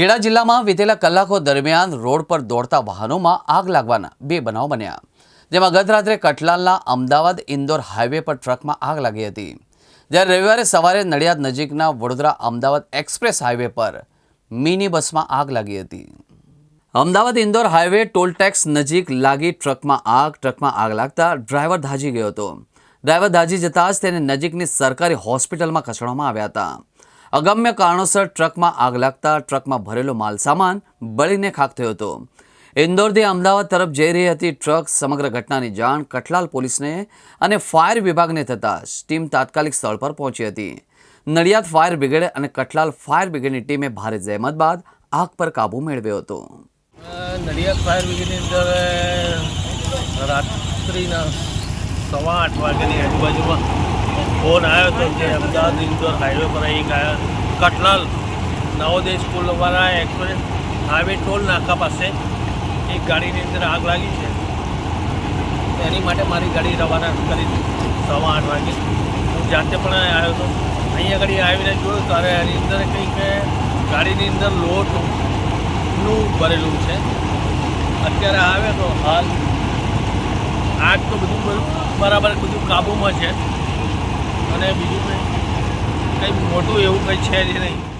ખેડા જિલ્લામાં વીતેલા કલાકો દરમિયાન રોડ પર દોડતા વાહનોમાં આગ લાગવાના બે બનાવ બન્યા. જેમાં ગત રાત્રે કટલાલના અમદાવાદ ઇન્દોર હાઈવે પર ટ્રકમાં આગ લાગી હતી. જ્યારે રવિવારે સવારે નડિયાદ નજીકના વડોદરા અમદાવાદ એક્સપ્રેસ હાઈવે પર મિની બસમાં આગ લાગી હતી. Ahmedabad Indore highway toll tax નજીક લાગી ટ્રકમાં આગ ટ્રકમાં આગ લાગતા ડ્રાઈવર ધાજી ગયો હતો. ડ્રાઈવર ધાજી જતાં જ તેને નજીકની સરકારી હોસ્પિટલમાં ખસેડવામાં આવ્યા હતા. અગમ્ય કારણોસર ટ્રકમાં આગ લાગતા ટ્રકમાં ભરેલો માલસામાન બળીને ખાક થયો હતો. ઇન્દોરથી અમદાવાદ તરફ જઈ રહી હતી ટ્રક સમગ્ર ઘટનાની જાણ કઠલાલ પોલીસને અને ફાયર વિભાગને થતાં ટીમ તાત્કાલિક સ્થળ પર પહોંચી હતી. નડિયાદ ફાયર બ્રિગેડ અને કઠલાલ ફાયર બ્રિગેડની ટીમે ભારે જહેમત બાદ આગ પર કાબૂ મેળવ્યો હતો. નડિયાદ ફાયર બ્રિગેડની અંદર રાત્રિના સવા આઠ વાગ્યાની આજુબાજુમાં ફોન આવ્યો હતો કે અમદાવાદ ઇન્દોર હાઈવે પર એક કટલાલ, નવોદય સ્કૂલવાળા એક્સપ્રેસ હાઈવે ટોલ નાકા પાસે એક ગાડીની અંદર આગ લાગી છે. એની માટે મારી ગાડી રવાના કરી સવા આઠ વાગે. હું જાતે પણ આવ્યો હતો અહીંયા આગળ આવીને જોયું ત્યારે એની અંદર કંઈક ગાડીની અંદર લોટનું ભરેલું છે. અત્યારે આવે તો હાલ આગ તો બધું બરાબર બધું કાબૂમાં છે. અને બીજું કંઈ કંઈ મોટું એવું કંઈ છે જ નહીં.